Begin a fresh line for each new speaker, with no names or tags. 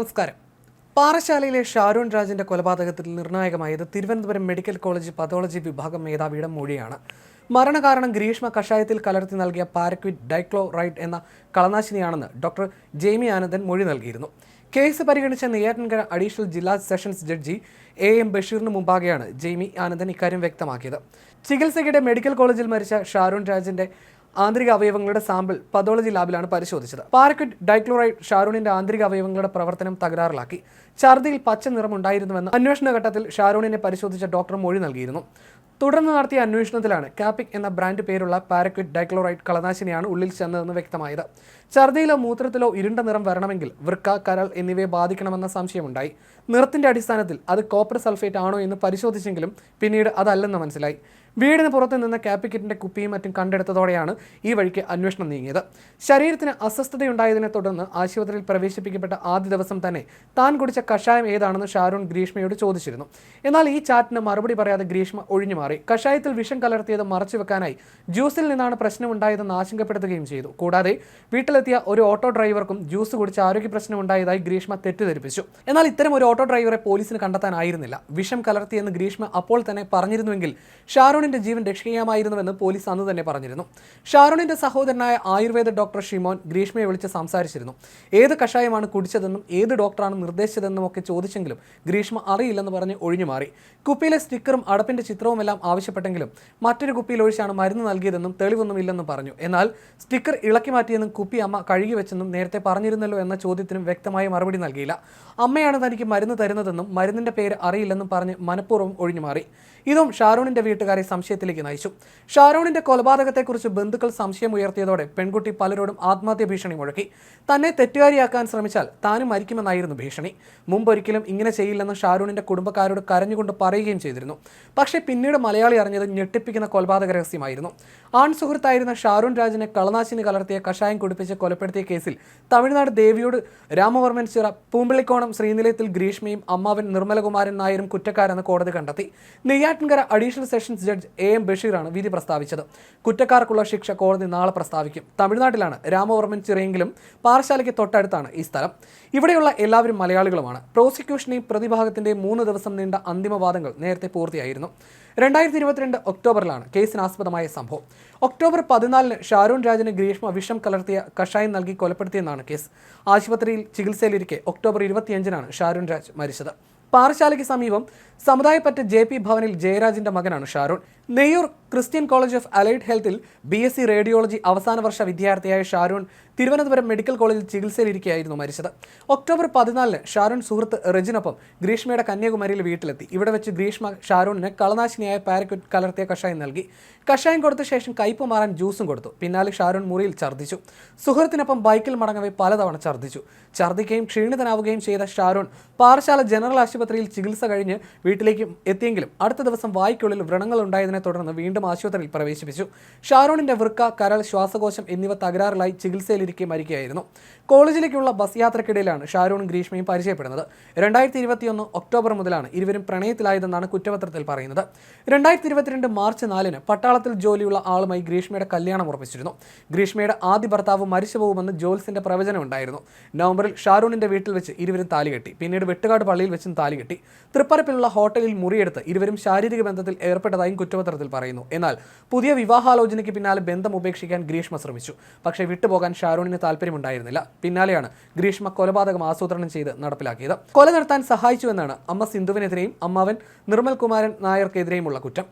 നമസ്കാരം. പാറശാലയിലെ ഷാരൂൺ രാജിന്റെ കൊലപാതകത്തിൽ നിർണായകമായത് തിരുവനന്തപുരം മെഡിക്കൽ കോളേജ് പതോളജി വിഭാഗം മേധാവിയുടെ മൊഴിയാണ്. മരണകാരണം ഗ്രീഷ്മ കഷായത്തിൽ കലർത്തി നൽകിയ പാരക്വിറ്റ് ഡൈക്ലോറൈഡ് എന്ന കളനാശിനിയാണെന്ന് ഡോക്ടർ ജെയ്മി ആനന്ദൻ മൊഴി നൽകിയിരുന്നു. കേസ് പരിഗണിച്ച നെയ്യാറ്റിൻകര അഡീഷണൽ ജില്ലാ സെഷൻസ് ജഡ്ജി എ എം ബഷീറിന് മുമ്പാകെയാണ് ജെയ്മി ആനന്ദൻ ഇക്കാര്യം വ്യക്തമാക്കിയത്. ചികിത്സയ്ക്കിടെ മെഡിക്കൽ കോളേജിൽ മരിച്ച ഷാരൂൺ രാജിന്റെ ആന്തരിക അവയവങ്ങളുടെ സാമ്പിൾ പതോളജി ലാബിലാണ് പരിശോധിച്ചത്. പാരക്വിഡ് ഡൈക്ലോറൈഡ് ഷാരൂണിന്റെ ആന്തരിക അവയവങ്ങളുടെ പ്രവർത്തനം തകരാറിലാക്കി. ഛർദിയിൽ പച്ച നിറമുണ്ടായിരുന്നുവെന്ന് അന്വേഷണ ഘട്ടത്തിൽ ഷാരൂണിനെ പരിശോധിച്ച ഡോക്ടർ മൊഴി നൽകിയിരുന്നു. തുടർന്ന് നടത്തിയ അന്വേഷണത്തിലാണ് കാപ്പിക് എന്ന ബ്രാൻഡ് പേരുള്ള പാരക്വിറ്റ് ഡൈക്ലോറൈഡ് കളനാശിനിയാണ് ഉള്ളിൽ ചെന്നതെന്ന് വ്യക്തമായത്. ഛർദിയിലോ മൂത്രത്തിലോ ഇരുണ്ട നിറം വരണമെങ്കിൽ വൃക്ക കരൾ എന്നിവയെ ബാധിക്കണമെന്ന സംശയമുണ്ടായി. നിറത്തിന്റെ അടിസ്ഥാനത്തിൽ അത് കോപ്പർ സൾഫേറ്റ് ആണോ എന്ന് പരിശോധിച്ചെങ്കിലും പിന്നീട് അതല്ലെന്ന് മനസ്സിലായി. വീടിന് പുറത്ത് നിന്ന് കാപ്പിക്കറ്റിന്റെ കുപ്പിയും മറ്റും കണ്ടെടുത്തതോടെയാണ് ഈ വഴിക്ക് അന്വേഷണം നീങ്ങിയത്. ശരീരത്തിന് അസ്വസ്ഥതയുണ്ടായതിനെ തുടർന്ന് ആശുപത്രിയിൽ പ്രവേശിപ്പിക്കപ്പെട്ട ആദ്യ ദിവസം തന്നെ താൻ കുടിച്ച കഷായം ഏതാണെന്ന് ഷാരൂൺ ഗ്രീഷ്മയോട് ചോദിച്ചിരുന്നു. എന്നാൽ ഈ ചാറ്റിന് മറുപടി പറയാതെ ഗ്രീഷ്മ ഒഴിഞ്ഞു മാറി. കഷായത്തിൽ വിഷം കലർത്തിയത് മറച്ചു വെക്കാനായി ജ്യൂസിൽ നിന്നാണ് പ്രശ്നമുണ്ടായതെന്ന് ആശങ്കപ്പെടുത്തുകയും ചെയ്തു. കൂടാതെ വീട്ടിലെത്തിയ ഒരു ഓട്ടോ ഡ്രൈവർക്കും ജ്യൂസ് കുടിച്ച് ആരോഗ്യ പ്രശ്നം ഉണ്ടായതായി ഗ്രീഷ്മ തെറ്റിദ്ധരിപ്പിച്ചു. എന്നാൽ ഇത്തരം ഒരു ഓട്ടോ ഡ്രൈവറെ പോലീസിന് കണ്ടെത്താനായിരുന്നില്ല. വിഷം കലർത്തിയെന്ന് ഗ്രീഷ്മ അപ്പോൾ തന്നെ പറഞ്ഞിരുന്നുവെങ്കിൽ ഷാരോണിന്റെ ജീവൻ രക്ഷിക്കാമായിരുന്നുവെന്ന് പോലീസ് അന്ന് തന്നെ പറഞ്ഞിരുന്നു. ഷാരോണിന്റെ സഹോദരനായ ആയുർവേദ ഡോക്ടർ ഷിമോൻ ഗ്രീഷ്മയെ വിളിച്ച് സംസാരിച്ചിരുന്നു. ഏത് കഷായമാണ് കുടിച്ചതെന്നും ഏത് ഡോക്ടറാണ് നിർദ്ദേശിച്ചതെന്നും ഒക്കെ ചോദിച്ചെങ്കിലും ഗ്രീഷ്മ അറിയില്ലെന്ന് പറഞ്ഞ് ഒഴിഞ്ഞു മാറി. കുപ്പിയിലെ സ്റ്റിക്കറും അടപ്പിന്റെ ചിത്രവുമെല്ലാം ആവശ്യപ്പെട്ടെങ്കിലും മറ്റൊരു കുപ്പിയിൽ ഒഴിച്ചാണ് മരുന്ന് നൽകിയതെന്നും തെളിവൊന്നുമില്ലെന്നും പറഞ്ഞു. എന്നാൽ സ്റ്റിക്കർ ഇളക്കി മാറ്റിയെന്നും കുപ്പി അമ്മ കഴുകി വെച്ചെന്നും നേരത്തെ പറഞ്ഞിരുന്നല്ലോ എന്ന ചോദ്യത്തിനും വ്യക്തമായ മറുപടി നൽകിയില്ല. അമ്മയാണ് തനിക്ക് മരുന്ന് തരുന്നതെന്നും മരുന്നിന്റെ പേര് അറിയില്ലെന്നും പറഞ്ഞ് മനഃപൂർവം ഒഴിഞ്ഞു മാറി. ഇതും ഷാരൂണിന്റെ വീട്ടുകാരെ സംശയത്തിലേക്ക് നയിച്ചു. ഷാരോണിന്റെ കൊലപാതകത്തെക്കുറിച്ച് ബന്ധുക്കൾ സംശയം ഉയർത്തിയതോടെ പെൺകുട്ടി പലരോടും ആത്മഹത്യ ഭീഷണി മുഴക്കി. തന്നെ തെറ്റുകാരിയാക്കാൻ ശ്രമിച്ചാൽ താനും മരിക്കുമെന്നായിരുന്നു ഭീഷണി. മുമ്പൊരിക്കലും ഇങ്ങനെ ചെയ്യില്ലെന്ന് ഷാരൂണിന്റെ കുടുംബക്കാരോട് കരഞ്ഞുകൊണ്ട് പറയുകയും ചെയ്തിരുന്നു. പക്ഷേ പിന്നീട് മലയാളി അറിഞ്ഞത് ഞെട്ടിപ്പിക്കുന്ന കൊലപാതക രഹസ്യമായിരുന്നു. ആൺ സുഹൃത്തായിരുന്ന ഷാരൂൺ രാജിനെ കളനാശിനി കലർത്തിയ കഷായം കുടിപ്പിച്ച് കൊലപ്പെടുത്തിയ കേസിൽ തമിഴ്നാട് ദേവിയോട് രാമവർമ്മൻ ചിറ പൂമ്പിളിക്കോണം ശ്രീനിലയത്തിൽ ഗ്രീഷ്മയും അമ്മാവൻ നിർമ്മലകുമാരൻ നായരും കുറ്റക്കാരെന്ന് കോടതി കണ്ടെത്തി. Neyyattinkara additional sessions judge A M ബഷീറാണ് വിധി പ്രസ്താവിച്ചത്. കുറ്റക്കാർക്കുള്ള ശിക്ഷ കോടതി നാളെ പ്രസ്താവിക്കും. തമിഴ്നാട്ടിലാണ് രാമവർമ്മൻ ചിറയെങ്കിലും പാറശാലയ്ക്ക് തൊട്ടടുത്താണ് ഈ സ്ഥലം. ഇവിടെയുള്ള എല്ലാവരും മലയാളികളുമാണ്. പ്രോസിക്യൂഷനെയും പ്രതിഭാഗത്തിന്റെ മൂന്ന് ദിവസം നീണ്ട അന്തിമവാദങ്ങൾ നേരത്തെ പൂർത്തിയായിരുന്നു. രണ്ടായിരത്തി ഇരുപത്തിരണ്ട് ഒക്ടോബറിലാണ് കേസിനാസ്പദമായ സംഭവം. ഒക്ടോബർ പതിനാലിന് ഷാരൂൺ രാജിന് ഗ്രീഷ്മ വിഷം കലർത്തിയ കഷായം നൽകി കൊലപ്പെടുത്തിയെന്നാണ് കേസ്. ആശുപത്രിയിൽ ചികിത്സയിലിരിക്കെ ഒക്ടോബർ ഇരുപത്തിയഞ്ചിനാണ് ഷാരൂൺ രാജ് മരിച്ചത്. പാറശാലയ്ക്ക് സമീപം സമുദായപ്പറ്റ ജെ പി ഭവനിൽ ജയരാജിന്റെ മകനാണ് Sharon. Neyyoor Christian college of allied ഹെൽത്തിൽ B S C radiology അവസാന വർഷ വിദ്യാർത്ഥിയായ ഷാരൂൺ തിരുവനന്തപുരം മെഡിക്കൽ കോളേജിൽ ചികിത്സയിലിരിക്കുകയായിരുന്നു മരിച്ചത്. ഒക്ടോബർ പതിനാലിന് ഷാരൂൺ സുഹൃത്ത് റെജിനൊപ്പം ഗ്രീഷ്മയുടെ കന്യാകുമാരിയിൽ വീട്ടിലെത്തി. ഇവിടെ വെച്ച് ഗ്രീഷ്മ ഷാരൂണിന് കളനാശിനിയായ പാരക്യൂട്ട് കലർത്തിയ കഷായം നൽകി. കഷായം കൊടുത്ത ശേഷം കയ്പ് മാറാൻ ജ്യൂസും കൊടുത്തു. പിന്നാലെ ഷാരൂൺ മുറിയിൽ ഛർദ്ദിച്ചു. സുഹൃത്തിനൊപ്പം ബൈക്കിൽ മടങ്ങവേ പലതവണ ഛർദ്ദിച്ചു. ഛർദ്ദിക്കുകയും ക്ഷീണിതനാവുകയും ചെയ്ത ഷാരൂൺ പാറശാല ജനറൽ ആശുപത്രിയിൽ ചികിത്സ കഴിഞ്ഞ് വീട്ടിലേക്ക് എത്തിയെങ്കിലും അടുത്ത ദിവസം വായ്ക്കുള്ളിൽ വ്രണങ്ങൾ ഉണ്ടായതിനെ തുടർന്ന് വീണ്ടും ആശുപത്രിയിൽ പ്രവേശിപ്പിച്ചു. ഷാരൂണിന്റെ വൃക്ക കരൾ ശ്വാസകോശം എന്നിവ തകരാറിലായി ചികിത്സയിലിരിക്കെ മരിക്കുകയായിരുന്നു കോളേജിലേക്കുള്ള ബസ് യാത്രക്കിടയിലാണ് ഷാരൂണും ഗ്രീഷ്മയും പരിചയപ്പെടുന്നത്. രണ്ടായിരത്തി ഇരുപത്തിയൊന്ന് ഒക്ടോബർ മുതലാണ് ഇരുവരും പ്രണയത്തിലായതെന്നാണ് കുറ്റപത്രത്തിൽ പറയുന്നത്. രണ്ടായിരത്തി ഇരുപത്തിരണ്ട് മാർച്ച് നാലിന് പട്ടാളത്തിൽ ജോലിയുള്ള ആളുമായി ഗ്രീഷ്മയുടെ കല്യാണം ഉറപ്പിച്ചിരുന്നു. ഗ്രീഷ്മയുടെ ആദ്യ ഭർത്താവ് മരിച്ചു പോകുമെന്ന് ജോൽസിന്റെ പ്രവചനം ഉണ്ടായിരുന്നു. നവംബറിൽ ഷാരൂണിന്റെ വീട്ടിൽ വെച്ച് ഇരുവരും താലികെട്ടി പിന്നീട് വെട്ടുകാട് പള്ളിയിൽ വെച്ചും താലികെട്ടി തൃപ്പരപ്പിലുള്ള ഹോട്ടലിൽ മുറിയെടുത്ത് ഇരുവരും ശാരീരിക ബന്ധത്തിൽ ഏർപ്പെട്ടതായും കുറ്റപത്രത്തിൽ പറയുന്നു. എന്നാൽ പുതിയ വിവാഹാലോചനയ്ക്ക് പിന്നാലെ ബന്ധം ഉപേക്ഷിക്കാൻ ഗ്രീഷ്മ ശ്രമിച്ചു. പക്ഷേ വിട്ടുപോകാൻ ഷാരൂണിന് താല്പര്യമുണ്ടായിരുന്നില്ല. പിന്നാലെയാണ് ഗ്രീഷ്മ കൊലപാതകം ആസൂത്രണം ചെയ്ത് നടപ്പിലാക്കിയത്. കൊല നടത്താൻ സഹായിച്ചുവെന്നാണ് അമ്മ സിന്ധുവിനെതിരെയും അമ്മാവൻ നിർമ്മൽ കുമാരൻ നായർക്കെതിരെയുമുള്ള കുറ്റം.